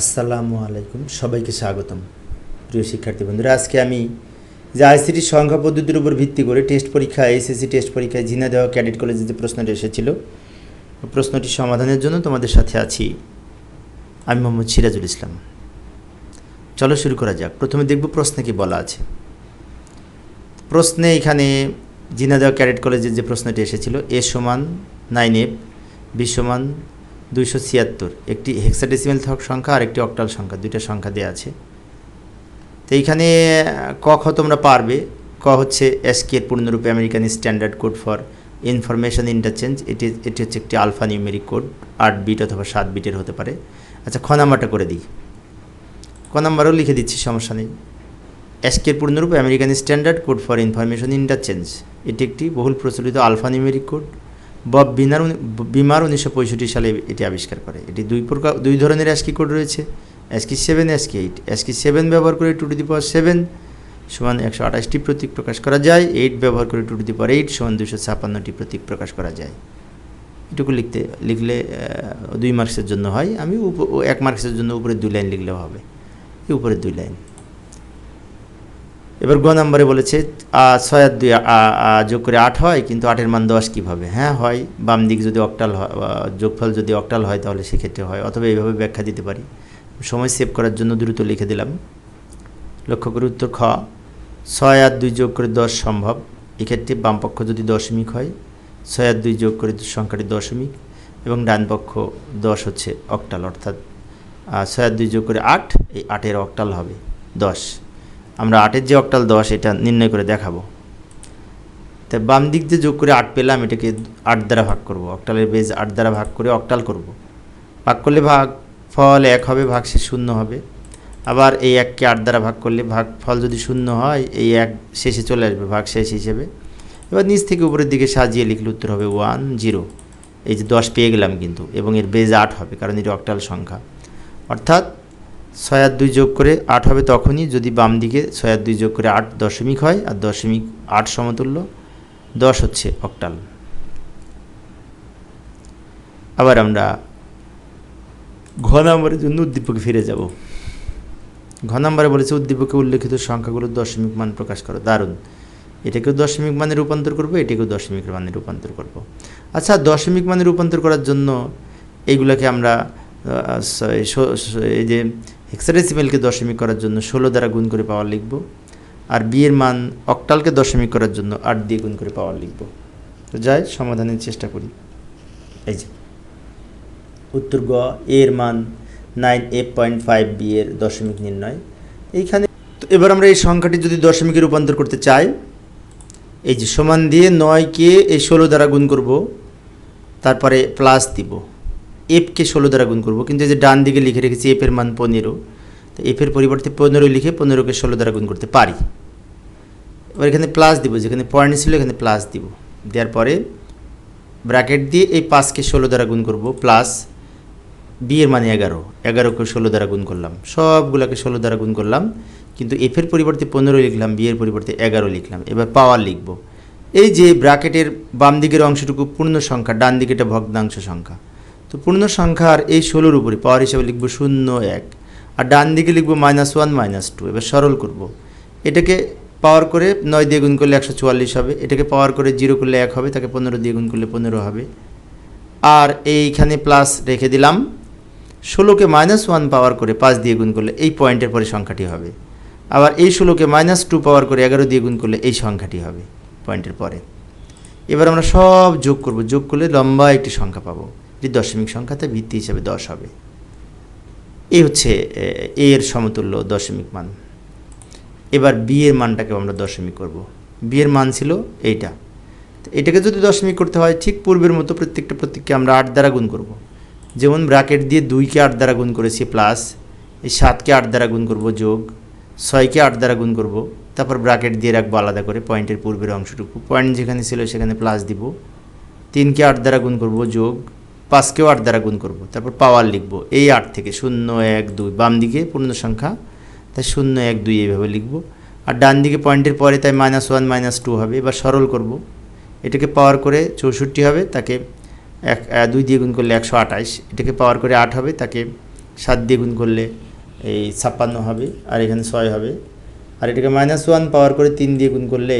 আসসালামু আলাইকুম, সবাইকে স্বাগতম। প্রিয় শিক্ষার্থী বন্ধুরা, আজকে আমি যে আইসিটির সংখ্যা পদ্ধতির উপর ভিত্তি করে টেস্ট পরীক্ষা, এসএসসি টেস্ট পরীক্ষায় জিনা দেওয়া ক্যাডেট কলেজে যে প্রশ্নটি এসেছিল। প্রশ্নটি সমাধানের জন্য তোমাদের সাথে আছি আমি মোহাম্মদ সিরাজুল ইসলাম। চলো শুরু করা যাক। প্রথমে দেখব প্রশ্নে কি বলা আছে। প্রশ্নে এখানে জিনা দেওয়া ক্যাডেট কলেজের যে প্রশ্নটি এসেছিল, এ সমান নাইন এফ, বি সমান দুইশো ছিয়াত্তর। একটি হেক্সাডেসিমেল সংখ্যা আর একটি অক্টাল সংখ্যা, দুইটা সংখ্যা দেওয়া আছে। তো এইখানে, ক খ তোমরা পারবে। ক হচ্ছে এসকে এর পূর্ণরূপে American standard code for information interchange এটি এটি হচ্ছে একটি আলফা নিউমেরিক কোড আট বিট অথবা সাত বিটের হতে পারে। আচ্ছা খ নাম্বারটা করে দিই। ক নাম্বারও লিখে দিচ্ছি, সমস্যা নেই। এসকের পূর্ণরূপে American standard code for information interchange এটি একটি বহুল প্রচলিত আলফা নিউমেরিক কোড বব বিনার বিমার উনিশশো পঁয়ষট্টি সালে এটি আবিষ্কার করে। এটি দুই প্রকার, দুই ধরনের অ্যাসকি কোড রয়েছে। ASCII seven ASCII eight. ASCII seven ব্যবহার করে two to the power seven সমান একশো আঠাশটি প্রতীক প্রকাশ করা যায়। এইট ব্যবহার করে two to the power eight সমান দুশো ছাপান্নটি প্রতীক প্রকাশ করা যায়। এটুকু লিখতে, লিখলে দুই মার্কসের জন্য হয়। আমি উপ- এক মার্কসের জন্য উপরে দুই লাইন লিখলেও হবে। উপরে দুই লাইন এবার গ নম্বরে বলেছে ছয় আর দুই যোগ করে আট হয়, কিন্তু আটের মান দশ কীভাবে? হ্যাঁ হয়। বাম দিক যদি অক্টাল হয় যোগফল যদি অক্টাল হয়, তাহলে সেক্ষেত্রে হয়। অথবা এইভাবে ব্যাখ্যা দিতে পারি। সময় সেভ করার জন্য দ্রুত লিখে দিলাম। লক্ষ্য করে উত্তর খ। ছয় আর দুই যোগ করে দশ সম্ভব। এক্ষেত্রে বামপক্ষ যদি দশমিক হয়, ছয় আর দুই যোগ করে সংখ্যাটি দশমিক এবং ডান পক্ষ দশ হচ্ছে অক্টাল, অর্থাৎ ছয় আর দুই যোগ করে আট, এই আটের অক্টাল হবে দশ। আমরা আটের যে অক্টাল দশ, এটা নির্ণয় করে দেখাবো। তা বাম দিক দিয়ে যোগ করে আট পেলাম, এটাকে আট দ্বারা ভাগ করব। অক্টালের বেজ আট দ্বারা ভাগ করে অক্টাল করব। ভাগ করলে ভাগ ফল এক হবে, ভাগ শেষ শূন্য হবে। আবার এই এককে আট দ্বারা ভাগ করলে ভাগ ফল যদি শূন্য হয়, এই এক শেষে চলে আসবে, ভাগ শেষ হিসেবে। এবার নিচ থেকে উপরের দিকে সাজিয়ে লিখলে উত্তর হবে ওয়ান, জিরো। এই যে দশ পেয়ে গেলাম কিন্তু, এবং এর বেজ আট হবে, কারণ এটি অক্টাল সংখ্যা। অর্থাৎ ছয় আর দুই যোগ করে আট হবে তখনই, যদি বাম দিকে ছয় আর দুই যোগ করে আট দশমিক হয়, আর দশমিক আট সমতুল্য দশ হচ্ছে অক্টাল। আবার আমরা ঘ নম্বরের জন্য উদ্দীপকে ফিরে যাব। ঘ নম্বরে বলেছে, উদ্দীপকে উল্লেখিত সংখ্যাগুলো দশমিক মান প্রকাশ করো। দারুণ। এটাকেও দশমিক মানে রূপান্তর করব, এটাকেও দশমিক মানে রূপান্তর করব। আচ্ছা দশমিক মানে রূপান্তর করার জন্য এইগুলোকে আমরা এই যে হেক্সাডেসিমেলকে দশমিক করার জন্য ষোলো দ্বারা গুণ করে পাওয়ার লিখব, আর বিয়ের মান অক্টালকে দশমিক করার জন্য আট দিয়ে গুণ করে পাওয়ার লিখব। তো যাই, সমাধানের চেষ্টা করি। এই যে, উত্তর গ এর মান nine F point five B এর দশমিক নির্ণয়। এইখানে তো এবার আমরা এই সংখ্যাটি যদি দশমিকে রূপান্তর করতে চাই, এই যে সমান দিয়ে নয়কে এই ষোলো দ্বারা গুণ করব, তারপরে প্লাস দিব। এফকে ষোলো দ্বারা গুণ করব। কিন্তু এই যে ডান দিকে লিখে রেখেছি এফের মান পনেরো, তো এফের পরিবর্তে পনেরো লিখে পনেরোকে ষোলো দ্বারা গুণ করতে পারি। এবার এখানে প্লাস দিব, যেখানে পয়েন্ট ছিল এখানে প্লাস দিব। দেওয়ার পরে ব্র্যাকেট দিয়ে এই পাঁচকে ষোলো দ্বারা গুণ করব প্লাস বিয়ের মানে এগারো। এগারোকে ষোলো দ্বারা গুণ করলাম। সবগুলোকে ষোলো দ্বারা গুণ করলাম। কিন্তু এফের পরিবর্তে পনেরো লিখলাম বিয়ের পরিবর্তে এগারো লিখলাম। এবার পাওয়ার লিখব। এই যে ব্র্যাকেটের বাম দিকের অংশটুকু পূর্ণ সংখ্যা ডান দিকেটা ভগ্নাংশ সংখ্যা তো পূর্ণ সংখ্যার এই ষোলোর উপরে পাওয়ার হিসাবে লিখব শূন্য এক। আর ডান দিকে লিখব মাইনাস ওয়ান মাইনাস টু এবার সরল করব। এটাকে পাওয়ার করে নয় দিয়ে গুণ করলে একশো চুয়াল্লিশ হবে। এটাকে পাওয়ার করে জিরো করলে এক হবে। তাকে পনেরো দিয়ে গুণ করলে পনেরো হবে। আর এইখানে প্লাস রেখে দিলাম। ষোলোকে মাইনাস ওয়ান পাওয়ার করে পাঁচ দিয়ে গুণ করলে এই পয়েন্টের পরে সংখ্যাটি হবে। আবার এই ষোলোকে মাইনাস টু পাওয়ার করে এগারো দিয়ে গুণ করলে এই সংখ্যাটি হবে পয়েন্টের পরে। এবার আমরা সব যোগ করব। যোগ করলে লম্বা একটি সংখ্যা পাবো। যে দশমিক সংখ্যাতে ভিত্তি হিসাবে দশ হবে। এই হচ্ছে এ, এর সমতুল্য দশমিক মান। এবার বি এর মানটাকে আমরা দশমিক করব। বি এর মান ছিল এইটা। এটাকে যদি দশমিক করতে হয় ঠিক পূর্বের মতো প্রত্যেকটা প্রত্যেককে আমরা আট দ্বারা গুণ করব। যেমন ব্র্যাকেট দিয়ে দুইকে আট দ্বারা গুণ করেছি প্লাস এই সাতকে আট দ্বারা গুণ করব যোগ ছয়কে আট দ্বারা গুণ করব তারপর ব্র্যাকেট দিয়ে রাখব আলাদা করে পয়েন্টের পূর্বের অংশটুকু। পয়েন্ট যেখানে ছিল সেখানে প্লাস দিব। তিনকে আট দ্বারা গুণ করব যোগ পাঁচকেও আট দ্বারা গুণ করব। তারপর পাওয়ার লিখব। এই আট থেকে শূন্য, এক, দুই, বাম দিকে পূর্ণ সংখ্যা। তাই শূন্য, এক, দুই এইভাবে লিখব। আর ডান দিকে পয়েন্টের পরে তাই মাইনাস ওয়ান মাইনাস টু হবে। এবার সরল করব। এটাকে পাওয়ার করে চৌষট্টি হবে, তাকে এক দুই দিয়ে গুণ করলে একশো আঠাশ। এটাকে পাওয়ার করে আট হবে, তাকে সাত দিয়ে গুণ করলে এই ছাপ্পান্ন হবে, আর এখানে ছয় হবে। আর এটাকে মাইনাস ওয়ান পাওয়ার করে তিন দিয়ে গুণ করলে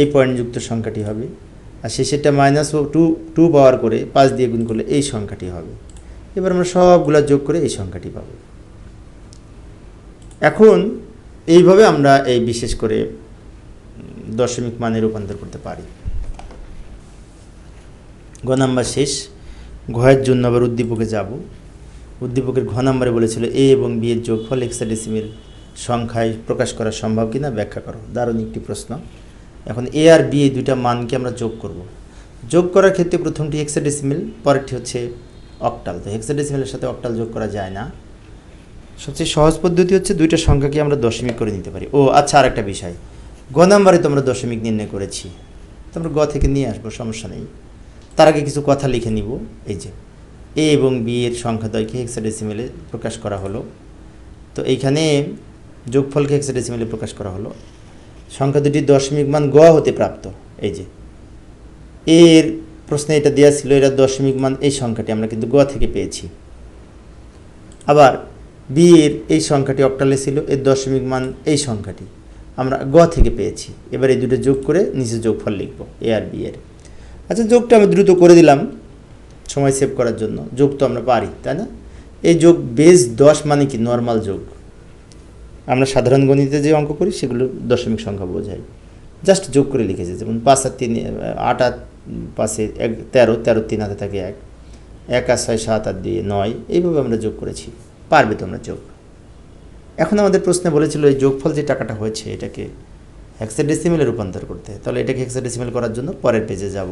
এই পয়েন্টযুক্ত সংখ্যাটি হবে। আর শেষেরটা মাইনাস টু টু পাওয়ার করে পাঁচ দিয়ে গুণ করলে এই সংখ্যাটি হবে। এবার আমরা সবগুলা যোগ করে এই সংখ্যাটি পাবো। এখন এইভাবে আমরা এই বিশেষ করে দশমিক মানে রূপান্তর করতে পারি। ঘ নাম্বার শেষ। ঘয়ের জন্য আবার উদ্দীপকে যাব। উদ্দীপকের ঘ নাম্বারে বলেছিল এ এবং বি এর যোগফল এক্সাডেসিমেল সংখ্যায় প্রকাশ করা সম্ভব কিনা ব্যাখ্যা করো। দারুণ একটি প্রশ্ন। এখন এ আর বি এই দুইটা মানকে আমরা যোগ করব। যোগ করার ক্ষেত্রে প্রথমটি হেক্সাডেসিমেল পরেরটি হচ্ছে অক্টাল তো হেক্সাডেসিমেলের সাথে অক্টাল যোগ করা যায় না। সবচেয়ে সহজ পদ্ধতি হচ্ছে দুইটা সংখ্যাকে আমরা দশমিক করে নিতে পারি। ও আচ্ছা আর একটা বিষয়। গ নাম্বারে তো আমরা দশমিক নির্ণয় করেছি। তো আমরা গ থেকে নিয়ে আসব, সমস্যা নেই। তার আগে কিছু কথা লিখে নিব। এই যে এ এবং বি এর সংখ্যাদ্বয়কে হেক্সাডেসিমেলে প্রকাশ করা হলো। তো এইখানে যোগফলকে হেক্সাডেসিমেলে প্রকাশ করা হলো। সংখ্যা দুটি দশমিক মান গ হতে প্রাপ্ত। এই যে। এর প্রশ্নে এটা দেওয়া ছিল এরা দশমিক মান এই সংখ্যাটি, আমরা কিন্তু গ থেকে পেয়েছি। আবার বি এর এই সংখ্যাটি অক্টালে ছিল, এর দশমিক মান এই সংখ্যাটি। আমরা গ থেকে পেয়েছি। এবার এই দুটো যোগ করে নিচে যোগফল লিখব, এ আর বি এর। আচ্ছা যোগটা আমি দ্রুত করে দিলাম সময় সেভ করার জন্য। যোগ তো আমরা পারি, তাই না? এই যোগ বেস দশ মানে কি? নর্মাল যোগ। আমরা সাধারণ গণিতে যে অঙ্ক করি, সেগুলো দশমিক সংখ্যা বোঝায় জাস্ট যোগ করে লিখেছে, যেমন পাঁচ আর তিন আট আর পাশে এক, তেরো তেরো তিন হাতে থাকে এক। এক আর ছয়, সাত আর দিয়ে নয়, এইভাবে আমরা যোগ করেছি। পারবে তোমরা যোগ। এখন আমাদের প্রশ্নে বলেছিল, এই যোগফল যে টাকাটা হয়েছে, এটাকে হেক্সাডেসিমেলে রূপান্তর করতে। তাহলে এটাকে হেক্সাডেসিমেল করার জন্য পরের পেজে যাব।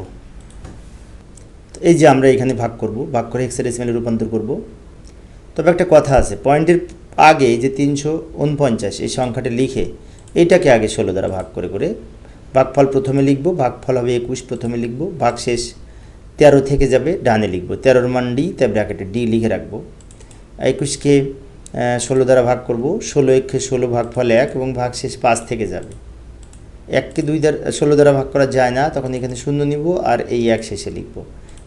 এই যে আমরা এখানে ভাগ করব, ভাগ করে হেক্সাডেসিমেলে রূপান্তর করব। তবে একটা কথা আছে পয়েন্টের আগে যে তিনশো উনপঞ্চাশ এই সংখ্যাটা লিখে এটাকে আগে ষোলো দ্বারা ভাগ করে করে ভাগফল প্রথমে লিখব, ভাগফল হবে একুশ, প্রথমে লিখব ভাগ শেষ তেরো থেকে যাবে, ডানে লিখব। তেরোর মান ডি, তাই ব্র্যাকেটে ডি লিখে রাখব। একুশকে ষোলো দ্বারা ভাগ করব, ষোলো একে ষোলো ভাগফল এক এবং ভাগ শেষ পাঁচ থেকে যাবে। এককে দুই দ্বারা, ষোলো দ্বারা ভাগ করা যায় না, তখন এখানে শূন্য নিব আর এই এক শেষে লিখব।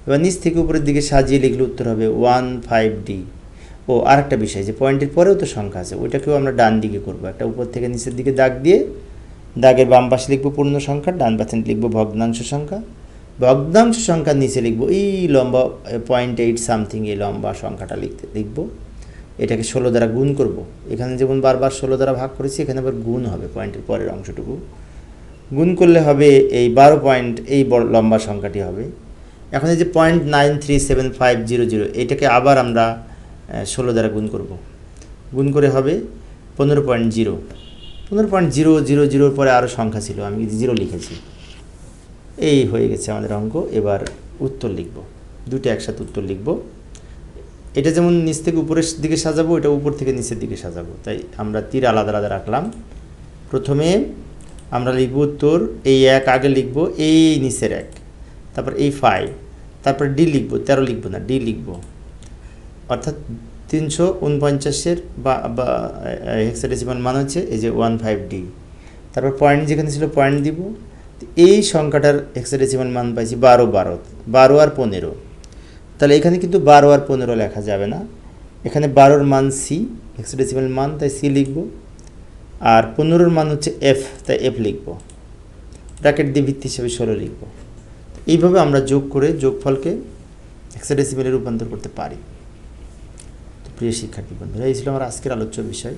এবার নিচ থেকে উপরের দিকে সাজিয়ে লিখলে উত্তর হবে ওয়ান ফাইভ ডি। ও আর একটা বিষয় যে পয়েন্টের পরেও তো সংখ্যা আছে, ওইটাকেও আমরা ডান দিকে করব। একটা উপর থেকে নিচের দিকে দাগ দিয়ে দাগের বাম পাশে লিখব পূর্ণ সংখ্যা, ডান পাশে লিখব ভগ্নাংশ সংখ্যা। ভগ্নাংশ সংখ্যা নিচে লিখব, এই লম্বা পয়েন্ট এইট সামথিং এই লম্বা সংখ্যাটা লিখতে, লিখব। এটাকে ষোলো দ্বারা গুণ করব। এখানে যেমন বারবার ষোলো দ্বারা ভাগ করেছি, এখানে আবার গুণ হবে পয়েন্টের পরের অংশটুকু। গুণ করলে হবে এই বারো পয়েন্ট এই লম্বা সংখ্যাটি হবে। এখন এই যে point nine three seven five zero zero এটাকে আবার আমরা ষোলো দ্বারা গুণ করব। গুণ করে হবে পনেরো পয়েন্ট জিরো পনেরো পয়েন্ট জিরো জিরো জিরোর পরে আরও সংখ্যা ছিল, আমি জিরো লিখেছি। এই হয়ে গেছে আমাদের অঙ্ক, এবার উত্তর লিখব। দুটো একসাথে উত্তর লিখব। এটা যেমন নিচ থেকে উপরের দিকে সাজাবো, এটা উপর থেকে নিচের দিকে সাজাবো। তাই আমরা তীর আলাদা আলাদা রাখলাম। প্রথমে আমরা লিখব উত্তর, এই এক, আগে লিখব এই নিচের এক। তারপর এই ফাইভ তারপর ডি লিখব, তেরো লিখব না ডি লিখব। অর্থাৎ তিনশো উনপঞ্চাশের বা হেক্সাডেসিমাল মান হচ্ছে এই যে ওয়ান ফাইভ ডি তারপর পয়েন্ট যেখানে ছিল পয়েন্ট দিব এই সংখ্যাটার হেক্সাডেসিমাল মান পাইছি বারো বারো বারো আর পনেরো। তাহলে এখানে কিন্তু বারো আর পনেরো লেখা যাবে না। এখানে বারোর মান সি হেক্সাডেসিমাল মান, তাই সি লিখব। আর পনেরোর মান হচ্ছে এফ তাই এফ লিখব। ব্র্যাকেট দিয়ে ভিত্তি হিসেবে ষোলো লিখব। এইভাবে আমরা যোগ করে যোগফলকে হেক্সাডেসিমেলে রূপান্তর করতে পারি। প্রিয় শিক্ষার্থী বন্ধুরা এই ছিল আমার আজকের আলোচ্য বিষয়।